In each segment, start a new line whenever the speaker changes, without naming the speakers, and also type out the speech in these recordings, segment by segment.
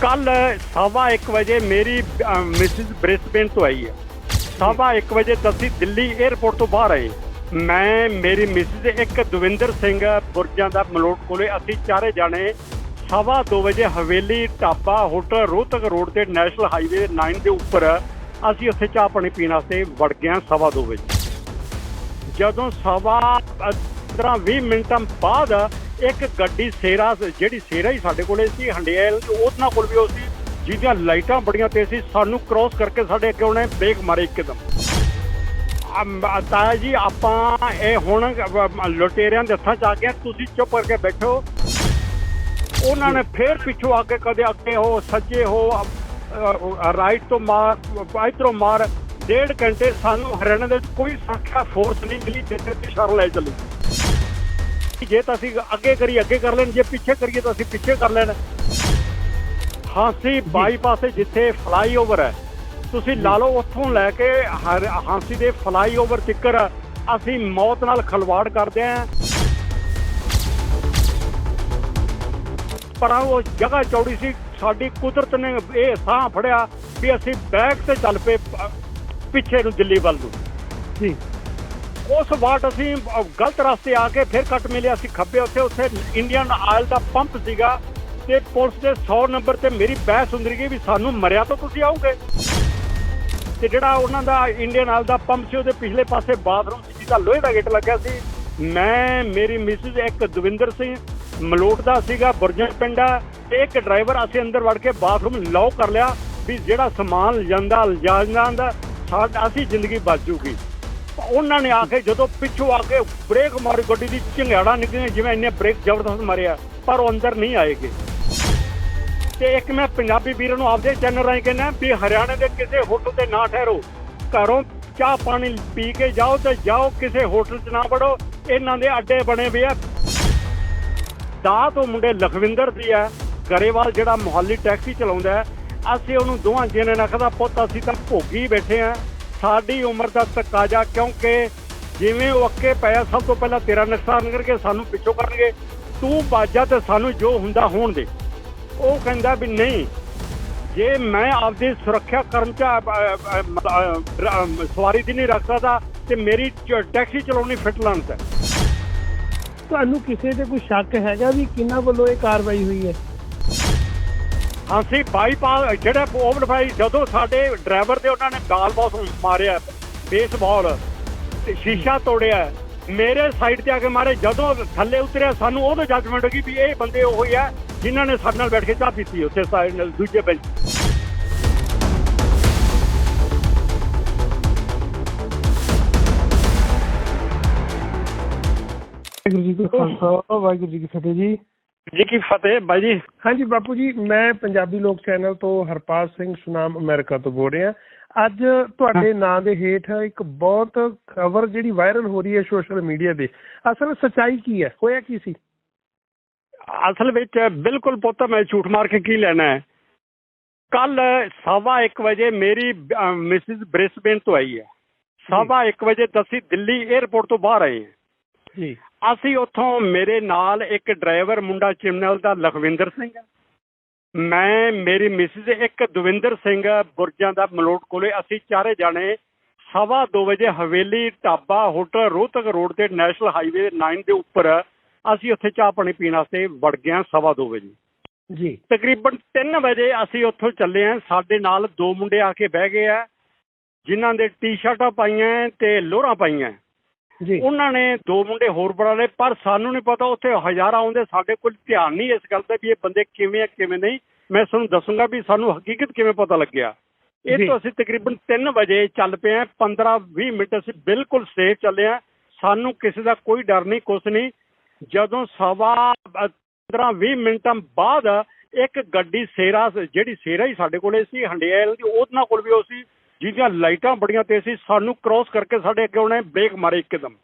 ਕੱਲ ਸਵਾ 1 ਵਜੇ ਮੇਰੀ ਮਿਸਿਸ ਬ੍ਰਿਸਬੇਨ ਤੋਂ ਆਈ ਹੈ। ਸਵਾ 1 ਵਜੇ ਤਾਂ ਅਸੀਂ ਦਿੱਲੀ 에ਅਰਪੋਰਟ ਤੋਂ ਬਾਹਰ ਆਏ। ਮੈਂ, ਮੇਰੀ ਮਿਸਿਸ ਇੱਕ ਦਵਿੰਦਰ ਸਿੰਘ ਬੁਰਜਾਂ ਦਾ ਮਲੋਟ ਕੋਲੇ ਅਸੀਂ ਚਾਰੇ ਜਾਣੇ ਸਵਾ 2 ਵਜੇ ਹਵੇਲੀ ਢਾਬਾ ਹੋਟਲ ਰੋਹਤਕ ਰੋਡ ਤੇ ਨੈਸ਼ਨਲ ਹਾਈਵੇ 9 ਦੇ ਉੱਪਰ ਅਸੀਂ ਉੱਥੇ ਚਾਹ ਪਾਣੀ ਪੀਣ ਵਾਸਤੇ ਵੜ ਗਏ ਹਾਂ ਸਵਾ 2 ਵਜੇ। ਜਦੋਂ ਸਵਾ 15 20 ਮਿੰਟਾਂ ਬਾਅਦ ਇੱਕ ਗੱਡੀ ਸੇਰਾ ਜਿਹੜੀ ਸੇਰਾ ਹੀ ਸਾਡੇ ਕੋਲੇ ਸੀ ਹੰਡੇਲ ਉਹਨਾਂ ਕੋਲ ਵੀ ਉਹ ਸੀ, ਜਿਹਦੀਆਂ ਲਾਈਟਾਂ ਬੜੀਆਂ ਤੇਜ਼ ਸੀ, ਸਾਨੂੰ ਕ੍ਰੋਸ ਕਰਕੇ ਸਾਡੇ ਅੱਗੇ ਉਹਨੇ ਬ੍ਰੇਕ ਮਾਰੇ ਇੱਕਦਮ। ਤਾਇਆ ਜੀ, ਆਪਾਂ ਇਹ ਹੁਣ ਲੁਟੇਰਿਆਂ ਦੇ ਹੱਥਾਂ ਚ ਆ ਗਏ ਤੁਸੀਂ ਚੁੱਪ ਕਰਕੇ ਬੈਠੋ। ਉਹਨਾਂ ਨੇ ਫੇਰ ਪਿੱਛੋਂ ਆ ਕੇ ਕਦੇ ਅੱਗੇ ਹੋ, ਸੱਜੇ ਹੋ ਰਾਈਟ ਤੋਂ ਮਾਰ ਇਧਰੋਂ ਮਾਰ, ਡੇਢ ਘੰਟੇ ਸਾਨੂੰ ਹਰਿਆਣਾ ਦੇ ਵਿੱਚ ਕੋਈ ਸੁਰੱਖਿਆ ਫੋਰਸ ਨਹੀਂ ਮਿਲੀ, ਜਿੱਥੇ ਤੇ ਸ਼ਰ ਲੈ ਚੱਲੀ। ਜੇ ਤਾਂ ਅਸੀਂ ਅੱਗੇ ਕਰੀ ਅੱਗੇ ਕਰ ਲੈਣ ਜੇ ਪਿੱਛੇ ਕਰੀਏ ਤਾਂ ਅਸੀਂ ਪਿੱਛੇ ਕਰ ਲੈਣ। ਹਾਂਸੀ ਬਾਈਪਾਸ ਜਿੱਥੇ ਫਲਾਈਓਵਰ ਹੈ ਤੁਸੀਂ ਲਾ ਲਓ ਉੱਥੋਂ ਲੈ ਕੇ ਹਾਂਸੀ ਦੇ ਫਲਾਈਓਵਰ ਤੱਕਰ ਅਸੀਂ ਮੌਤ ਨਾਲ ਖਲਵਾੜ ਕਰਦੇ ਆਂ ਪਰ ਉਹ ਜਗ੍ਹਾ ਚੌੜੀ ਸੀ ਸਾਡੀ ਕੁਦਰਤ ਨੇ ਇਹ ਸਾਹ ਫੜਿਆ ਵੀ ਅਸੀਂ ਬੈਕ ਤੇ ਚੱਲ ਪਏ ਪਿੱਛੇ ਨੂੰ ਦਿੱਲੀ ਵੱਲ ਨੂੰ।
ਜੀ।
ਉਸ ਵਾਟ ਅਸੀਂ ਗਲਤ ਰਸਤੇ ਆ ਕੇ ਫਿਰ ਕੱਟ ਮਿਲਿਆ, ਅਸੀਂ ਖੱਬੇ ਉੱਥੇ ਉੱਥੇ ਇੰਡੀਅਨ ਆਇਲ ਦਾ ਪੰਪ ਸੀਗਾ ਤੇ ਪੁਲਿਸ ਦੇ 100 ਨੰਬਰ ਤੇ ਮੇਰੀ ਬਹਿਸ ਹੁੰਦੀ ਗਈ ਵੀ ਸਾਨੂੰ ਮਰਿਆ ਤਾਂ ਤੁਸੀਂ ਆਓਗੇ। ਤੇ ਜਿਹੜਾ ਉਹਨਾਂ ਦਾ ਇੰਡੀਅਨ ਆਇਲ ਦਾ ਪੰਪ ਸੀ, ਉਹਦੇ ਪਿਛਲੇ ਪਾਸੇ ਬਾਥਰੂਮ ਸੀ, ਜਿਹਦਾ ਲੋਹੇ ਦਾ ਗੇਟ ਲੱਗਿਆ ਸੀ। ਮੈਂ, ਮੇਰੀ ਮਿਸਿਸ ਇੱਕ ਦਵਿੰਦਰ ਸਿੰਘ ਮਲੋਟ ਦਾ ਸੀਗਾ, ਬੁਰਜਨ ਪਿੰਡਾ ਤੇ ਇੱਕ ਡਰਾਈਵਰ ਅਸੀਂ ਅੰਦਰ ਵੜ ਕੇ ਬਾਥਰੂਮ ਲੌਕ ਕਰ ਲਿਆ ਵੀ ਜਿਹੜਾ ਸਮਾਨ ਲਿਜਾਂਦਾ ਲਿਜਾਂਦਾ ਸਾਡਾ ਅਸੀਂ ਜ਼ਿੰਦਗੀ ਬਚ ਜੂਗੀ। ਉਹਨਾਂ ਨੇ ਆ ਕੇ ਜਦੋਂ ਪਿੱਛੋਂ ਆ ਕੇ ਬ੍ਰੇਕ ਮਾਰੀ, ਗੱਡੀ ਦੀ ਚਿੰਗਾੜਾ ਨਿਕਲੀਆਂ, ਜਿਵੇਂ ਇੰਨੇ ਬ੍ਰੇਕ ਜ਼ਬਰਦਸਤ ਮਾਰਿਆ, ਪਰ ਉਹ ਅੰਦਰ ਨਹੀਂ ਆਏਗੇ। ਤੇ ਇੱਕ ਮੈਂ ਪੰਜਾਬੀ ਵੀਰਾਂ ਨੂੰ ਆਪਦੇ ਚੈਨਲ ਰਾਹੀਂ ਕਹਿੰਦਾ ਵੀ ਹਰਿਆਣੇ ਦੇ ਕਿਸੇ ਹੋਟਲ ਤੇ ਨਾ ਠਹਿਰੋ। ਘਰੋਂ ਚਾਹ ਪਾਣੀ ਪੀ ਕੇ ਜਾਓ ਤੇ ਜਾਓ, ਕਿਸੇ ਹੋਟਲ 'ਚ ਨਾ ਵੜੋ। ਇਹਨਾਂ ਦੇ ਅੱਡੇ ਬਣੇ ਹੋਏ ਆ। ਦਾ ਤੋਂ ਮੁੰਡੇ ਲਖਵਿੰਦਰ ਦੀ ਆ। ਗਰੇਵਾਲ ਜਿਹੜਾ ਮੁਹੱਲੀ ਟੈਕਸੀ ਚਲਾਉਂਦਾ ਅਸੀਂ ਉਹਨੂੰ ਦੋਵਾਂ ਜਿਹਨੇ ਨਖਦਾ ਪੁੱਤ, ਅਸੀਂ ਤਾਂ ਭੋਗੀ ਬੈਠੇ ਆ ਸਾਡੀ ਉਮਰ ਦਾ ਤਕਾਜ਼ਾ ਕਿਉਂਕਿ ਜਿਵੇਂ ਉਹ ਅੱਕੇ ਪਿਆ, ਸਭ ਤੋਂ ਪਹਿਲਾਂ ਤੇਰਾ ਨੁਕਸਾਨ ਕਰਕੇ ਸਾਨੂੰ ਪਿੱਛੋਂ ਕਰਨਗੇ। ਤੂੰ ਬਾਜਾ ਤੇ ਸਾਨੂੰ ਜੋ ਹੁੰਦਾ ਹੋਣ ਦੇ। ਉਹ ਕਹਿੰਦਾ ਵੀ ਨਹੀਂ, ਜੇ ਮੈਂ ਆਪਦੀ ਸੁਰੱਖਿਆ ਕਰਨ ਸਵਾਰੀ ਦੀ ਨਹੀਂ ਰੱਖ ਸਕਦਾ, ਤੇ ਮੇਰੀ ਚ- ਟੈਕਸੀ ਚਲਾਉਣੀ ਫਿੱਟ ਲਾਂਤ ਹੈ
ਤੁਹਾਨੂੰ ਕਿਸੇ ਤੇ ਕੋਈ ਸ਼ੱਕ ਹੈਗਾ ਵੀ ਕਿਹਨਾਂ ਵੱਲੋਂ ਇਹ ਕਾਰਵਾਈ ਹੋਈ ਹੈ?
ਅਸੀਂ ਬਾਈਪਾਸ ਜਿਹੜਾ ਓਵਰਫਾਈ ਜਦੋਂ ਸਾਡੇ ਡਰਾਈਵਰ ਤੇ ਉਹਨਾਂ ਨੇ ਗਾਲ ਬਾਸ ਮਾਰਿਆ ਬੇਸਬਾਲ ਸ਼ੀਸ਼ਾ ਤੋੜਿਆ, ਮੇਰੇ ਸਾਈਡ ਤੇ ਆ ਕੇ ਮਾਰੇ, ਜਦੋਂ ਥੱਲੇ ਉਤਰਿਆ, ਸਾਨੂੰ ਉਦੋਂ ਜੱਜਮੈਂਟ ਹੋ ਗਈ ਵੀ ਇਹ ਬੰਦੇ ਉਹ ਹੀ ਆ, ਜਿਨ੍ਹਾਂ ਨੇ ਸਾਡੇ ਨਾਲ ਬੈਠ ਕੇ ਚਾਹ ਪੀਤੀ ਉੱਥੇ ਸਾਈਡ ਨਾਲ, ਦੂਜੇ ਬੈਂਚ
ਵਾਹਿਗੁਰੂ ਜੀ ਕਾ ਖਾਲਸਾ, ਵਾਹਿਗੁਰੂ ਜੀ ਕੀ ਫਤਿਹ ਜੀ।
ਜੀ ਕੀ ਫਤਿਹ ਬਾਈ ਜੀ?
ਹਾਂਜੀ ਬਾਪੂ ਜੀ ਮੈਂ ਪੰਜਾਬੀ ਲੋਕ ਚੈਨਲ ਤੋਂ ਹਰਪਾਲ ਸਿੰਘ ਸੁਨਾਮ ਅਮਰੀਕਾ ਤੋਂ ਬੋਲ ਰਿਹਾ। ਅੱਜ ਤੁਹਾਡੇ ਨਾਂ ਦੇ ਹੇਠ ਇੱਕ ਬਹੁਤ ਖਬਰ ਜਿਹੜੀ ਵਾਇਰਲ ਹੋ ਰਹੀ ਹੈ ਸੋਸ਼ਲ ਮੀਡੀਆ ਤੇ। ਅਸਲ ਸੱਚਾਈ ਕੀ ਹੈ? ਹੋਇਆ ਕੀ ਸੀ?
ਅਸਲ ਵਿੱਚ ਬਿਲਕੁਲ ਪੁੱਤ ਮੈਂ ਝੂਠ ਮਾਰ ਕੇ ਕੀ ਲੈਣਾ ਹੈ? ਕੱਲ ਸਵਾ 1 ਵਜੇ ਮੇਰੀ ਮਿਸਿਸ ਬ੍ਰਿਸਬੇਨ ਤੋਂ ਆਈ ਹੈ। ਸਵਾ 1 ਵਜੇ ਅਸੀਂ ਦਿੱਲੀ 에ਅਰਪੋਰਟ ਤੋਂ ਬਾਹਰ ਆਏ ਹਾਂ।
ਜੀ।
ਅਸੀਂ ਉੱਥੋਂ ਮੇਰੇ ਨਾਲ ਇੱਕ ਡਰਾਈਵਰ ਮੁੰਡਾ ਚਿਮਨਲ ਦਾ ਲਖਵਿੰਦਰ ਸਿੰਘ। ਮੈਂ ਮੇਰੀ ਮਿਸਿਸ ਇੱਕ ਦਵਿੰਦਰ ਸਿੰਘ ਬੁਰਜਾਂ ਦਾ ਮਲੋਟ ਕੋਲੇ। ਅਸੀਂ ਚਾਰੇ ਜਾਣੇ ਸਵਾ 2 ਵਜੇ ਹਵੇਲੀ ਢਾਬਾ ਹੋਟਲ ਰੋਹਤਕ ਰੋਡ ਤੇ ਨੈਸ਼ਨਲ ਹਾਈਵੇ 9 ਦੇ ਉੱਪਰ ਅਸੀਂ ਉੱਥੇ ਚਾਹ ਪਾਣੀ ਪੀਣ ਵਾਸਤੇ ਵੜ ਗਏ ਸਵਾ 2 ਵਜੇ।
ਜੀ।
ਤਕਰੀਬਨ 3 ਵਜੇ ਅਸੀਂ ਉੱਥੋਂ ਚੱਲੇ ਹਾਂ। ਸਾਡੇ ਨਾਲ ਦੋ ਮੁੰਡੇ ਆ ਕੇ ਬਹਿ ਗਏ ਆ ਜਿਨ੍ਹਾਂ ਦੇ ਟੀ-ਸ਼ਰਟਾਂ ਪਾਈਆਂ ਤੇ ਲੋਅਰਾਂ ਪਾਈਆਂ। ਉਹਨਾਂ ਨੇ ਦੋ ਮੁੰਡੇ ਹੋਰ ਬਣਾ ਲਏ ਪਰ ਸਾਨੂੰ ਨਹੀਂ ਪਤਾ ਉੱਥੇ ਹਜ਼ਾਰਾਂ ਆਉਂਦੇ ਸਾਡੇ ਕੋਲ ਧਿਆਨ ਨਹੀਂ ਇਸ ਗੱਲ ਤੇ ਵੀ ਇਹ ਬੰਦੇ ਕਿਵੇਂ ਆ ਕਿਵੇਂ ਨਹੀਂ। ਮੈਂ ਤੁਹਾਨੂੰ ਦੱਸੂੰਗਾ ਵੀ ਸਾਨੂੰ ਹਕੀਕਤ ਕਿਵੇਂ ਪਤਾ ਲੱਗਿਆ। ਇਹ। ਤੋਂ ਅਸੀਂ ਤਕਰੀਬਨ 3 ਵਜੇ ਚੱਲ ਪਏ ਆ 15 20 ਮਿੰਟ ਅਸੀਂ ਬਿਲਕੁਲ ਸੇਫ ਚੱਲੇ ਆ ਸਾਨੂੰ ਕਿਸੇ ਦਾ ਕੋਈ ਡਰ ਨਹੀਂ ਕੁਛ ਨਹੀਂ। ਜਦੋਂ ਸਵਾ 15 20 ਮਿੰਟਾਂ ਬਾਅਦ ਇੱਕ ਗੱਡੀ ਸੇਰਾ ਜਿਹੜੀ ਸੇਰਾ ਹੀ ਸਾਡੇ ਕੋਲੇ ਸੀ ਹੰਡਿਆਲ ਦੀ ਉਹਨਾਂ ਕੋਲ ਵੀ ਉਹ ਸੀ। ਜਿਹਦੀਆਂ ਲਾਈਟਾਂ ਬੜੀਆਂ ਤੇਜ਼ ਸੀ ਸਾਨੂੰ ਕ੍ਰੋਸ ਕਰਕੇ ਸਾਡੇ ਅੱਗੇ ਉਹਨੇ ਬ੍ਰੇਕ ਮਾਰੇ ਇੱਕਦਮ।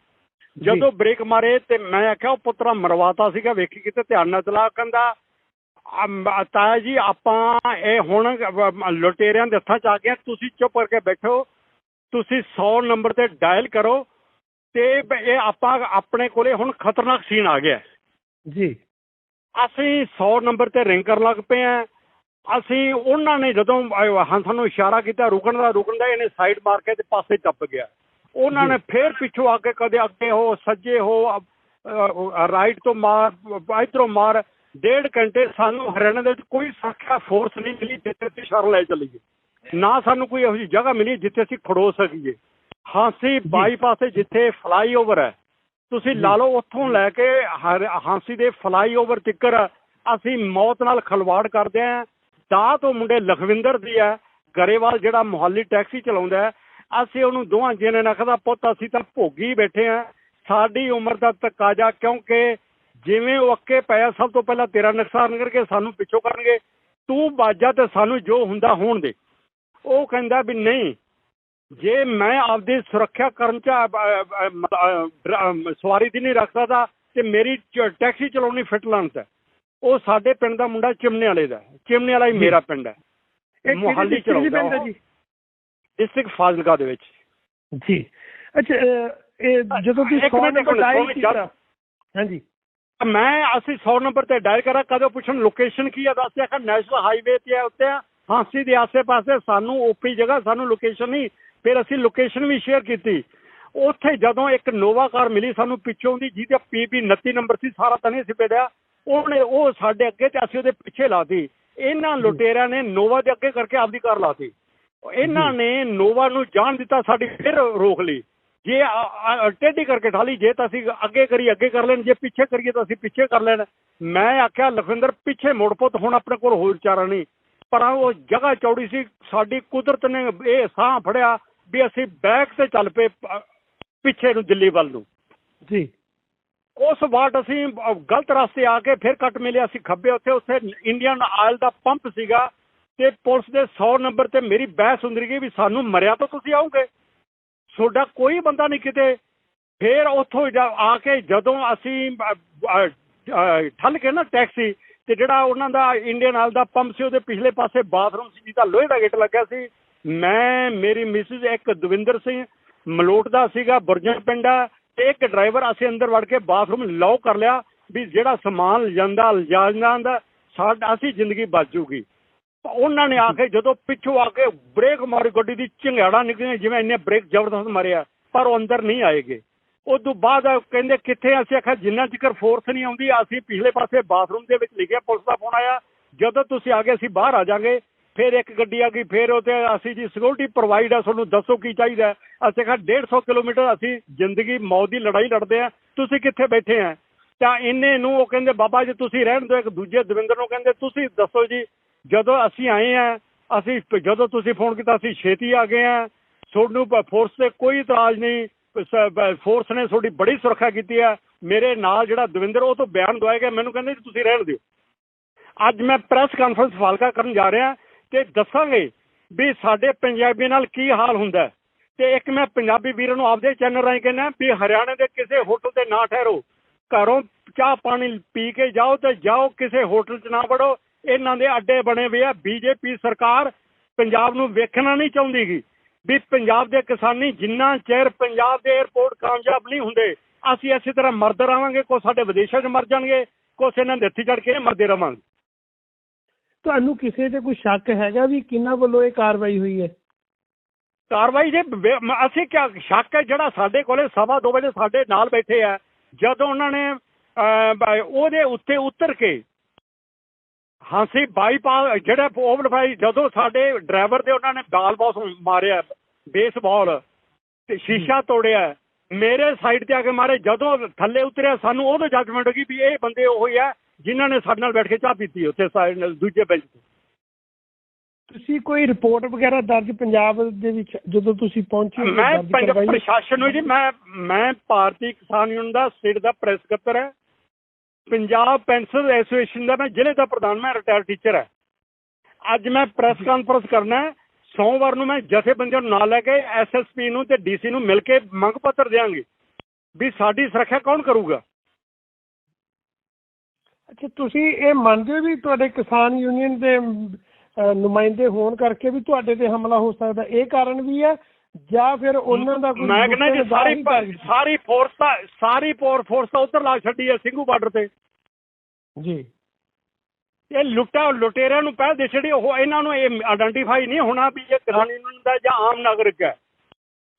ਜਦੋਂ ਬ੍ਰੇਕ ਮਾਰੇ ਤੇ ਮੈਂ ਆਖਿਆ ਉਹ ਪੁੱਤਰਾ ਮਰਵਾਤਾ ਸੀਗਾ ਵੇਖੀ ਕਿਤੇ ਧਿਆਨ ਨਾਲ ਚਲਾ ਕਹਿੰਦਾ ਤਾਇਆ ਜੀ ਆਪਾਂ ਇਹ ਹੁਣ ਲੁਟੇਰਿਆਂ ਦੇ ਹੱਥਾਂ ਚ ਆ ਗਏ ਤੁਸੀਂ ਚੁੱਪ ਕਰਕੇ ਬੈਠੋ। ਤੁਸੀਂ 100 ਨੰਬਰ ਤੇ ਡਾਇਲ ਕਰੋ ਤੇ ਇਹ ਆਪਾਂ ਆਪਣੇ ਕੋਲੇ ਹੁਣ ਖਤਰਨਾਕ ਸੀਨ ਆ ਗਿਆ।
ਜੀ।
ਅਸੀਂ 100 ਨੰਬਰ ਤੇ ਰਿੰਗ ਕਰਨ ਲੱਗ ਪਏ ਆ। ਅਸੀਂ ਉਹਨਾਂ ਨੇ ਜਦੋਂ ਅਹ, ਹਾਂ ਸਾਨੂੰ ਇਸ਼ਾਰਾ ਕੀਤਾ ਰੁਕਣ ਦਾ ਰੁਕਣ ਦਾ ਇਹਨੇ ਸਾਈਡ ਮਾਰ ਕੇ ਤੇ ਪਾਸੇ ਟੱਪ ਗਿਆ। ਉਹਨਾਂ ਨੇ ਫੇਰ ਪਿੱਛੋਂ ਆ ਕੇ ਕਦੇ ਅੱਗੇ ਹੋ ਸੱਜੇ ਹੋ ਰਾਈਟ ਤੋਂ ਮਾਰ ਇਧਰੋਂ ਮਾਰ ਡੇਢ ਘੰਟੇ ਸਾਨੂੰ ਹਰਿਆਣਾ ਦੇ ਵਿੱਚ ਕੋਈ ਸੁਰੱਖਿਆ ਫੋਰਸ ਨਹੀਂ ਮਿਲੀ ਜਿੱਥੇ ਅਸੀਂ ਸ਼ਰਨ ਲੈ ਚੱਲੀਏ। ਨਾ ਸਾਨੂੰ ਕੋਈ ਇਹੋ ਜਿਹੀ ਜਗ੍ਹਾ ਮਿਲੀ ਜਿੱਥੇ ਅਸੀਂ ਖੜੋ ਸਕੀਏ। ਹਾਂਸੀ ਬਾਈਪਾਸ ਤੇ ਜਿੱਥੇ ਫਲਾਈਓਵਰ ਹੈ ਤੁਸੀਂ ਲਾ ਲਓ ਉੱਥੋਂ ਲੈ ਕੇ ਹਾਂਸੀ ਦੇ ਫਲਾਈਓਵਰ ਤੱਕਰ ਅਸੀਂ ਮੌਤ ਨਾਲ ਖਲਵਾੜ ਕਰਦੇ ਆਂ ਦਾ ਤੋਂ ਮੁੰਡੇ ਲਖਵਿੰਦਰ ਦੀ ਹੈ, ਗਰੇਵਾਲ ਜਿਹੜਾ ਮੁਹੱਲੀ ਟੈਕਸੀ ਚਲਾਉਂਦਾ ਅਸੀਂ ਉਹਨੂੰ ਦੋਵਾਂ ਜੀਆਂ ਨੇ ਆਖਦਾ ਪੁੱਤ ਅਸੀਂ ਤਾਂ ਭੋਗੀ ਬੈਠੇ ਆਂ ਸਾਡੀ ਉਮਰ ਦਾ ਤਕਾਜ਼ਾ ਕਿਉਂਕਿ ਜਿਵੇਂ ਉਹ ਅੱਕੇ ਪਿਆ ਸਭ ਤੋਂ ਪਹਿਲਾਂ ਤੇਰਾ ਨੁਕਸਾਨ ਕਰਕੇ ਸਾਨੂੰ ਪਿੱਛੋਂ ਕਰਨਗੇ, ਤੂੰ ਬਾਜਾ ਤੇ ਸਾਨੂੰ ਜੋ ਹੁੰਦਾ ਹੋਣ ਦੇ। ਉਹ ਕਹਿੰਦਾ ਵੀ ਨਹੀਂ, ਜੇ ਮੈਂ ਆਪਦੀ ਸੁਰੱਖਿਆ ਕਰਨ ਚ ਸਵਾਰੀ ਦੀ ਨਹੀਂ ਰੱਖ ਸਕਦਾ, ਤੇ ਮੇਰੀ ਟੈਕਸੀ ਚਲਾਉਣੀ ਫਿਟ ਲਾਂਤ ਹੈ। ਉਹ ਸਾਡੇ ਪਿੰਡ ਦਾ ਮੁੰਡਾ ਚਿਮਨੇ ਵਾਲੇ ਦਾ। ਚਿਮਨੇ ਵਾਲਾ ਹੀ ਮੇਰਾ ਪਿੰਡ ਹੈ।
ਇਹ
ਮੁਹਾਲੀ ਚਲਾਉਂਦਾ।
ਜੀ?
ਡਿਸਟ੍ਰਿਕਟ ਫਾਜ਼ਿਲਕਾ ਦੇ ਵਿੱਚ।
ਜੀ। ਅੱਛਾ ਇਹ ਜਦੋਂ ਤੁਸੀਂ
ਇੱਕ
100
ਮਿੰਟ, ਇੱਕ
ਨੰਬਰ ਡਾਇਲ ਕੀਤਾ ਹਾਂਜੀ।
ਮੈਂ ਅਸੀਂ 100 ਨੰਬਰ ਤੇ ਡਾਇਲ ਕਰਾ ਕਦੋਂ ਪੁੱਛਣ ਲੋਕੇਸ਼ਨ ਕੀ ਆ ਦੱਸਿਆ ਕਿ ਨੈਸ਼ਨਲ ਹਾਈਵੇ ਤੇ ਹੈ ਉੱਤੇ ਆ। ਹਾਂਸੀ ਦੇ ਆਸੇ-ਪਾਸੇ ਸਾਨੂੰ ਓਪੀ ਜਗ੍ਹਾ ਸਾਨੂੰ ਲੋਕੇਸ਼ਨ ਨਹੀਂ। ਫਿਰ ਅਸੀਂ ਲੋਕੇਸ਼ਨ ਵੀ ਸ਼ੇਅਰ ਕੀਤੀ। ਉੱਥੇ ਜਦੋਂ ਇੱਕ ਨੋਵਾ ਕਾਰ ਮਿਲੀ ਸਾਨੂੰ ਪਿੱਛੋਂ ਦੀ ਜਿਹਦੇ ਪੀਬੀ 29 ਨੰਬਰ ਸੀ ਸਾਰਾ ਤਾਂ ਨਹੀਂ ਸੀ ਪਿਆ ਉਹਨੇ ਉਹ ਸਾਡੇ ਅੱਗੇ ਤੇ ਅਸੀਂ ਉਹਦੇ ਪਿੱਛੇ ਲਾਤੀ। ਇਹਨਾਂ ਲੁਟੇਰਿਆਂ ਨੇ ਨੋਵਾ ਦੇ ਅੱਗੇ ਕਰਕੇ ਆਪਦੀ ਕਾਰ ਲਾਤੀ। ਇਹਨਾਂ ਨੇ ਨੋਵਾ ਨੂੰ ਜਾਣ ਦਿੱਤਾ ਸਾਡੀ ਫਿਰ ਰੋਕ ਲਈ। ਜੇ ਟੇਢੀ ਕਰਕੇ ਠਾਲੀ ਜੇ ਤਾਂ ਅਸੀਂ ਅੱਗੇ ਕਰੀ ਅੱਗੇ ਕਰ ਲੈਣ ਜੇ ਪਿੱਛੇ ਕਰੀਏ ਤਾਂ ਅਸੀਂ ਪਿੱਛੇ ਕਰ ਲੈਣ। ਮੈਂ ਆਖਿਆ ਲਖਵਿੰਦਰ ਪਿੱਛੇ ਮੁੜ ਪੁੱਤ ਹੁਣ ਆਪਣੇ ਕੋਲ ਹੋਰ ਚਾਰਾ ਨਹੀਂ। ਪਰ ਉਹ ਜਗ੍ਹਾ ਚੌੜੀ ਸੀ ਸਾਡੀ ਕੁਦਰਤ ਨੇ ਇਹ ਸਾਹ ਫੜਿਆ ਵੀ ਅਸੀਂ ਬੈਕ ਤੇ ਚੱਲ ਪਏ ਪਿੱਛੇ ਨੂੰ ਦਿੱਲੀ ਵੱਲ ਨੂੰ।
ਜੀ।
ਉਸ ਵਾਟ ਅਸੀਂ ਗਲਤ ਰਸਤੇ ਆ ਕੇ ਫਿਰ ਕੱਟ ਮਿਲਿਆ, ਅਸੀਂ ਖੱਬੇ ਉੱਥੇ ਉੱਥੇ ਇੰਡੀਅਨ ਆਇਲ ਦਾ ਪੰਪ ਸੀਗਾ ਤੇ ਪੁਲਿਸ ਦੇ 100 ਨੰਬਰ ਤੇ ਮੇਰੀ ਬਹਿਸ ਹੁੰਦੀ ਗਈ ਵੀ ਸਾਨੂੰ ਮਰਿਆ ਤਾਂ ਤੁਸੀਂ ਆਓਗੇ। ਤੁਹਾਡਾ ਕੋਈ ਬੰਦਾ ਨਹੀਂ ਕਿਤੇ। ਫਿਰ ਉੱਥੋਂ ਜਾ- ਆ ਕੇ ਜਦੋਂ ਅਸੀਂ ਠੱਲ ਕੇ ਨਾ ਟੈਕਸੀ ਤੇ ਜਿਹੜਾ ਉਹਨਾਂ ਦਾ ਇੰਡੀਅਨ ਆਇਲ ਦਾ ਪੰਪ ਸੀ, ਉਹਦੇ ਪਿਛਲੇ ਪਾਸੇ ਬਾਥਰੂਮ ਸੀ, ਜਿਹਦਾ ਲੋਹੇ ਦਾ ਗੇਟ ਲੱਗਿਆ ਸੀ, ਮੈਂ, ਮੇਰੀ ਮਿਸਿਸ ਇੱਕ ਦਵਿੰਦਰ ਸਿੰਘ ਮਲੋਟ ਦਾ ਸੀਗਾ, ਬੁਰਜਨ ਪਿੰਡਾ ਤੇ ਇੱਕ ਡਰਾਈਵਰ ਅਸੀਂ ਅੰਦਰ ਵੜ ਕੇ ਬਾਥਰੂਮ ਲੌਕ ਕਰ ਲਿਆ ਵੀ ਜਿਹੜਾ ਸਮਾਨ ਲਿਜਾਂਦਾ ਲਿਜਾਂਦਾ ਦਾ ਸਾਡਾ, ਅਸੀਂ ਜ਼ਿੰਦਗੀ ਬਚ ਜੂਗੀ। ਉਹਨਾਂ ਨੇ ਆ ਕੇ ਜਦੋਂ ਪਿੱਛੋਂ ਆ ਕੇ ਬ੍ਰੇਕ ਮਾਰੀ ਗੱਡੀ ਦੀ ਚਿੰਗਾੜਾ ਨਿਕਲੀਆਂ, ਜਿਵੇਂ ਇੰਨੇ ਬ੍ਰੇਕ ਜ਼ਬਰਦਸਤ ਮਾਰਿਆ, ਪਰ ਉਹ ਅੰਦਰ ਨਹੀਂ ਆਏਗੇ। ਉਸ ਤੋਂ ਬਾਅਦ ਕਹਿੰਦੇ, ਕਿੱਥੇ ਅਸੀਂ ਆਖਿਆ, ਜਿੰਨਾ ਚਿਕਰ ਫੋਰਸ ਨਹੀਂ ਆਉਂਦੀ, ਅਸੀਂ ਪਿਛਲੇ ਪਾਸੇ ਬਾਥਰੂਮ ਦੇ ਵਿੱਚ ਲਿਖਿਆ, ਪੁਲਿਸ ਦਾ ਫੋਨ ਆਇਆ, ਜਦੋਂ ਤੁਸੀਂ ਆ ਗਏ, ਅਸੀਂ ਬਾਹਰ ਆ ਜਾਾਂਗੇ। ਫਿਰ ਇੱਕ ਗੱਡੀ ਆ ਗਈ, ਫਿਰ ਉਹ ਤੇ ਅਸੀਂ ਜੀ ਸਿਕਿਉਰਿਟੀ ਪ੍ਰੋਵਾਈਡ ਆ, ਤੁਹਾਨੂੰ ਦੱਸੋ ਕੀ ਚਾਹੀਦਾ ਅਸੀਂ ਕਿਹਾ 150 ਕਿਲੋਮੀਟਰ ਅਸੀਂ ਜ਼ਿੰਦਗੀ, ਮੌਤ ਦੀ ਲੜਾਈ ਲੜਦੇ ਆ ਤੁਸੀਂ ਕਿੱਥੇ ਬੈਠੇ ਆ ਤਾਂ ਇਹਨੇ ਨੂੰ ਉਹ ਕਹਿੰਦੇ, ਬਾਬਾ ਜੀ, ਤੁਸੀਂ ਰਹਿਣ ਦਿਓ। ਇੱਕ ਦੂਜੇ ਦਵਿੰਦਰ ਨੂੰ ਕਹਿੰਦੇ, ਤੁਸੀਂ ਦੱਸੋ ਜੀ, ਜਦੋਂ ਅਸੀਂ ਆਏ ਆ ਅਸੀਂ ਜਦੋਂ ਤੁਸੀਂ ਫੋਨ ਕੀਤਾ, ਅਸੀਂ ਛੇਤੀ ਆ ਗਏ ਆ ਤੁਹਾਨੂੰ ਫੋਰਸ ਤੇ ਕੋਈ ਇਤਰਾਜ਼ ਨਹੀਂ। ਫੋਰਸ ਨੇ ਤੁਹਾਡੀ ਬੜੀ ਸੁਰੱਖਿਆ ਕੀਤੀ ਆ ਮੇਰੇ ਨਾਲ ਜਿਹੜਾ ਦਵਿੰਦਰ, ਉਹ ਤੋਂ ਬਿਆਨ ਦਵਾਏਗਾ ਮੈਨੂੰ ਕਹਿੰਦੇ ਜੀ, ਤੁਸੀਂ ਰਹਿਣ ਦਿਓ। ਅੱਜ ਮੈਂ ਪ੍ਰੈਸ ਕਾਨਫਰੰਸ ਫਾਲਕਾ ਕਰਨ ਜਾ ਰਿਹਾ। ਤੇ ਦੱਸਾਂਗੇ ਵੀ ਸਾਡੇ ਪੰਜਾਬੀ ਨਾਲ ਕੀ ਹਾਲ ਹੁੰਦਾ ਤੇ ਇੱਕ ਮੈਂ ਪੰਜਾਬੀ ਵੀਰਾਂ ਨੂੰ ਆਪਦੇ ਚੈਨਲ ਰਾਹੀਂ ਕਹਿੰਦਾ ਵੀ ਹਰਿਆਣੇ ਦੇ ਕਿਸੇ ਹੋਟਲ ਤੇ ਨਾ ਠਹਿਰੋ। ਘਰੋਂ ਚਾਹ ਪਾਣੀ ਪੀ ਕੇ ਜਾਓ ਤੇ ਜਾਓ, ਕਿਸੇ ਹੋਟਲ 'ਚ ਨਾ ਵੜੋ। ਇਹਨਾਂ ਦੇ ਅੱਡੇ ਬਣੇ ਹੋਏ ਆ ਬੀਜੇਪੀ ਸਰਕਾਰ। ਪੰਜਾਬ ਨੂੰ ਵੇਖਣਾ ਨਹੀਂ ਚਾਹੁੰਦੀਗੀ ਵੀ ਪੰਜਾਬ ਦੇ ਕਿਸਾਨੀ ਜਿੰਨਾ ਚਿਰ ਪੰਜਾਬ ਦੇ 에ਅਰਪੋਰਟ ਕਾਮਯਾਬ ਨਹੀਂ ਹੁੰਦੇ, ਅਸੀਂ ਇਸੇ ਤਰ੍ਹਾਂ ਮਰਦ ਰਹਾਂਗੇ ਕੋ ਸਾਡੇ ਵਿਦੇਸ਼ਾਂ 'ਚ ਮਰ ਜਾਣਗੇ ਕੁਛ ਇਹਨਾਂ ਦੇ ਹੱਥੀ ਚੜ ਕੇ ਮਰਦੇ ਰਵਾਂਗੇ
ਤੁਹਾਨੂੰ ਕਿਸੇ ਤੇ ਕੋਈ ਸ਼ੱਕ ਹੈਗਾ ਵੀ ਕਿਹਨਾਂ ਵੱਲੋਂ ਇਹ ਕਾਰਵਾਈ ਹੋਈ ਹੈ?
ਕਾਰਵਾਈ ਮ- ਅਸੀਂ ਕਿਆ ਸ਼ੱਕ ਹੈ ਜਿਹੜਾ ਸਾਡੇ ਕੋਲੇ ਸਵਾ ਦੋ ਵਜੇ ਸਾਡੇ ਨਾਲ ਬੈਠੇ ਆ। ਜਦੋਂ ਉਹਨਾਂ ਨੇ ਉਹਦੇ ਉੱਤੇ ਉਤਰ ਕੇ ਹਾਂਸੀ ਬਾਈਪਾਸ ਜਿਹੜਾ ਓਵਰਫਾਈ ਜਦੋਂ ਸਾਡੇ ਡਰਾਈਵਰ ਦੇ ਉਹਨਾਂ ਨੇ ਬਾਲ ਬਾਸ ਮਾਰਿਆ ਬੇਸਬਾਲ ਤੇ ਸ਼ੀਸ਼ਾ ਤੋੜਿਆ ਮੇਰੇ ਸਾਈਡ ਤੇ ਆ ਕੇ ਮਾਰੇ। ਜਦੋਂ ਥੱਲੇ ਉਤਰਿਆ ਸਾਨੂੰ ਉਹਦੋਂ ਜੱਜਮੈਂਟ ਹੋ ਗਈ ਵੀ ਇਹ ਬੰਦੇ ਉਹ ਹੀ ਆ। ਜਿਨ੍ਹਾਂ ਨੇ ਸਾਡੇ ਨਾਲ ਬੈਠ ਕੇ ਚਾਹ ਪੀਤੀ ਉੱਥੇ ਸਾਈਡ ਨਾਲ ਦੂਜੇ ਬੈਂਚ ਤੇ।
ਤੁਸੀਂ ਕੋਈ ਰਿਪੋਰਟ ਵਗੈਰਾ ਦਰਜ ਪੰਜਾਬ ਦੇ ਵਿੱਚ ਜਦੋਂ ਤੁਸੀਂ ਪਹੁੰਚੇ
ਮੈਂ ਪੰਜਾਬ? ਪ੍ਰਸ਼ਾਸਨ ਨੂੰ ਜੀ ਮੈਂ ਮੈਂ ਭਾਰਤੀ ਕਿਸਾਨ ਯੂਨੀਅਨ ਦਾ ਸਟੇਟ ਦਾ ਪ੍ਰੈਸ ਸਕੱਤਰ ਹੈ। ਪੰਜਾਬ ਪੈਨਸ਼ਨ ਐਸੋਸੀਏਸ਼ਨ ਦਾ ਮੈਂ ਜ਼ਿਲ੍ਹੇ ਦਾ ਪ੍ਰਧਾਨ ਮੈਂ ਰਿਟਾਇਰ ਟੀਚਰ ਹੈ। ਅੱਜ ਮੈਂ ਪ੍ਰੈਸ ਕਾਨਫਰੰਸ ਕਰਨਾ ਹੈ। ਸੋਮਵਾਰ ਨੂੰ ਮੈਂ ਜਥੇਬੰਦੀਆਂ ਨੂੰ ਨਾਲ ਲੈ ਕੇ ਐਸਐਸਪੀ ਨੂੰ ਤੇ ਡੀਸੀ ਨੂੰ ਮਿਲ ਕੇ ਮੰਗ ਪੱਤਰ ਦੇਵਾਂਗੇ ਵੀ ਸਾਡੀ ਸੁਰੱਖਿਆ ਕੌਣ ਕਰੂਗਾ?
ਅੱਛਾ ਤੁਸੀਂ ਇਹ ਮੰਨਦੇ ਹੋ ਵੀ ਤੁਹਾਡੇ ਕਿਸਾਨ ਯੂਨੀਅਨ ਦੇ ਨੁਮਾਇੰਦੇ ਹੋਣ ਕਰਕੇ ਵੀ ਤੁਹਾਡੇ ਤੇ ਹਮਲਾ ਹੋ ਸਕਦਾ? ਇਹ ਕਾਰਨ ਵੀ ਹੈ ਜਾਂ ਫਿਰ ਉਹਨਾਂ ਦਾ ਕੋਈ
ਮੈਂ ਕਹਿੰਦਾ ਜੀ ਸਾਰੀ ਸਾਰੀ ਫੋਰਸ ਤਾਂ ਸਾਰੀ ਫੋਰ ਫੋਰਸ ਤਾਂ ਉੱਧਰ ਲਾ ਛੱਡੀ ਹੈ ਸਿੰਘੂ ਬਾਰਡਰ ਤੇ।
ਜੀ।
ਇਹ ਲੁੱਟਾ ਲੁਟੇਰਿਆਂ ਨੂੰ ਪਹਿਲ ਦੇ ਛੜੀ ਉਹ ਇਹਨਾਂ ਨੂੰ ਇਹ ਆਇਡੈਂਟੀਫਾਈ ਨਹੀਂ ਹੋਣਾ ਵੀ ਇਹ ਕਿਸਾਨ ਯੂਨੀਅਨ ਦਾ ਜਾਂ ਆਮ ਨਾਗਰਿਕ ਹੈ।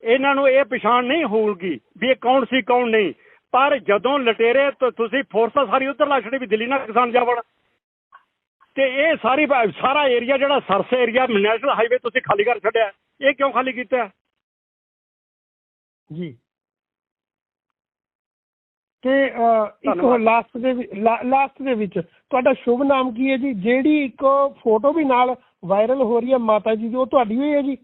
ਇਹਨਾਂ ਨੂੰ ਇਹ ਪਛਾਣ ਨਹੀਂ ਹੋਊਗੀ ਵੀ ਇਹ ਕੌਣ ਸੀ ਕੌਣ ਨਹੀਂ। ਪਰ ਜਦੋਂ ਲਟੇਰੇ ਤੁਸੀਂ ਫੋਰਸਾਂ ਸਾਰੀ ਉਧਰ ਲਾ ਛੜੀ ਵੀ ਦਿੱਲੀ ਨਾਲ ਕਿਸਾਨ ਜਾਵਣ ਤੇ ਇਹ ਸਾਰੀ ਸਾਰਾ ਏਰੀਆ ਜਿਹੜਾ ਸਰਸ ਏਰੀਆ ਨੈਸ਼ਨਲ ਹਾਈਵੇ ਤੁਸੀਂ ਖਾਲੀ ਕਰ ਛੱਡਿਆ। ਇਹ ਕਿਉਂ ਖਾਲੀ ਕੀਤਾ?
ਜੀ। ਤੇ ਇੱਕ। ਲਾਸਟ ਦੇ ਲਾਸਟ ਦੇ ਵਿੱਚ ਤੁਹਾਡਾ ਸ਼ੁਭ ਨਾਮ ਕੀ ਹੈ ਜੀ? ਜਿਹੜੀ ਇੱਕ ਫੋਟੋ ਵੀ ਨਾਲ ਵਾਇਰਲ ਹੋ ਰਹੀ ਹੈ ਮਾਤਾ ਜੀ ਦੀ ਉਹ ਤੁਹਾਡੀ ਹੋਈ ਹੈ ਜੀ?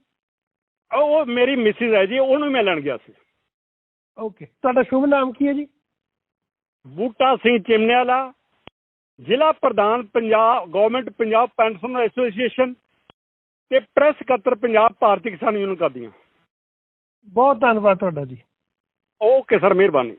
ਉਹ ਮੇਰੀ ਮਿਸਿਸ ਹੈ ਜੀ ਉਹਨੂੰ ਮੈਂ ਲੈਣ ਗਿਆ ਸੀ।
ਓਕੇ। ਤੁਹਾਡਾ ਸ਼ੁਭ ਨਾਮ ਕੀ ਹੈ ਜੀ?
ਬੂਟਾ ਸਿੰਘ ਚਿਮਨੇ ਵਾਲਾ ਜ਼ਿਲ੍ਹਾ ਪ੍ਰਧਾਨ Punjab government Punjab pension association ਤੇ ਪ੍ਰੈਸ ਸਕੱਤਰ ਪੰਜਾਬ ਭਾਰਤੀ ਕਿਸਾਨ ਯੂਨੀਅਨ ਕਰਦੀਆਂ।
ਬਹੁਤ ਧੰਨਵਾਦ ਤੁਹਾਡਾ ਜੀ।
ਓਕੇ ਸਰ ਮਿਹਰਬਾਨੀ।